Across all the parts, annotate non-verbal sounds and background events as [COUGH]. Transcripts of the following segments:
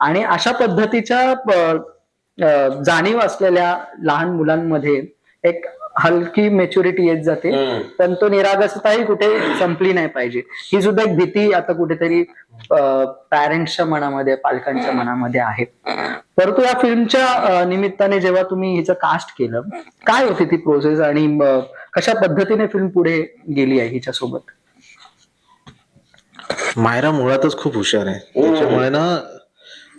आणि अशा पद्धतीच्या जाणीव असलेल्या लहान मुलांमध्ये एक हलकी मेच्युरिटी येत जाते. पण तो निरागसताही कुठे संपली नाही पाहिजे. ही सुद्धा एक भीती आता कुठेतरी पॅरेंट्सच्या मनामध्ये पालकांच्या मनामध्ये आहे. परंतु या फिल्मच्या निमित्ताने जेव्हा तुम्ही हिचं कास्ट केलं काय होती ती प्रोसेस आणि कशा पद्धतीने फिल्म पुढे गेली आहे हिच्यासोबत? मायरा मुळातच खूप हुशार आहे. त्याच्यामुळे ना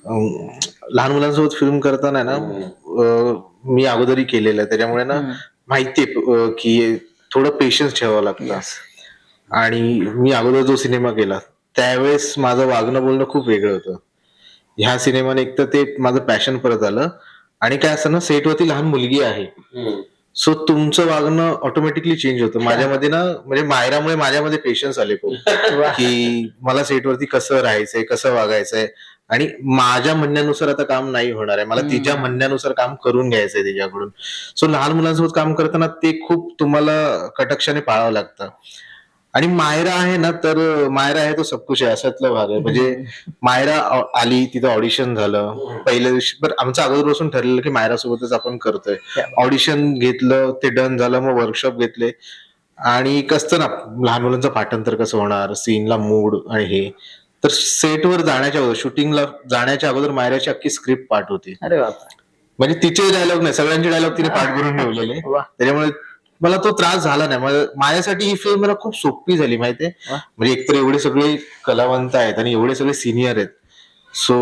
लहान मुलांसोबत फिल्म करताना ना मी अगोदरही केलेलं आहे. त्याच्यामुळे ना माहितीये की थोडं पेशन्स ठेवावं लागतं. आणि मी अगोदर जो सिनेमा केला त्यावेळेस माझं वागणं बोलणं खूप वेगळं होतं. ह्या सिनेमाने एक तर ते माझं पॅशन परत आलं. आणि काय असतं ना सेटवरती लहान मुलगी आहे. सो तुमचं वागणं ऑटोमॅटिकली चेंज होतं. माझ्यामध्ये ना म्हणजे मायरामुळे माझ्यामध्ये पेशन्स आले खूप. [LAUGHS] की मला सेटवरती कसं राहायचंय कसं वागायचंय. आणि माझ्या म्हणण्यानुसार आता काम नाही होणार आहे. मला तिच्या म्हणण्यानुसार काम करून घ्यायचंय तिच्याकडून. सो लहान मुलांसोबत काम करताना ते खूप तुम्हाला कटाक्षाने पाळावं लागतं. आणि मायरा आहे ना तर मायरा आहे तो सबकुश आहे अशातला भाग आहे. म्हणजे [LAUGHS] मायरा आली तिथं ऑडिशन झालं. पहिल्या दिवशी बरं आमचं अगोदरपासून ठरलेलं की मायरा सोबतच आपण करतोय. ऑडिशन घेतलं ते डन झालं मग वर्कशॉप घेतले. आणि एक असतं ना लहान मुलांचं पाठांतर कसं होणार सीनला मूड आणि हे. तर सेटवर जाण्याच्या अगोदर शूटिंगला जाण्याच्या अगोदर मायराची अख्खी स्क्रिप्ट पाठ होती. अरे म्हणजे तिचे डायलॉग नाही सगळ्यांचे डायलॉग तिने पाठ करून ठेवलेले. [LAUGHS] त्याच्यामुळे मला तो त्रास झाला नाही. माझ्यासाठी ही फिल्म मला खूप सोपी झाली माहितीये. म्हणजे एकतर एवढे सगळे कलावंत आहेत आणि एवढे सगळे सिनियर आहेत. सो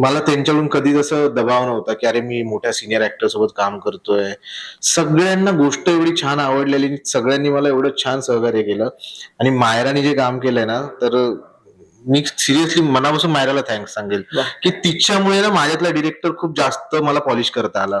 मला त्यांच्याकडून कधी तसं दबाव नव्हता की अरे मी मोठ्या सिनियर ऍक्टर सोबत काम करतोय. सगळ्यांना गोष्ट एवढी छान आवडलेली आणि सगळ्यांनी मला एवढं छान सहकार्य केलं. आणि मायराने जे काम केलंय ना तर मी सिरियसली मनापासून मायराला थँक्स सांगेल. की तिच्यामुळे ना माझ्यातला डिरेक्टर खूप जास्त मला पॉलिश करता आला.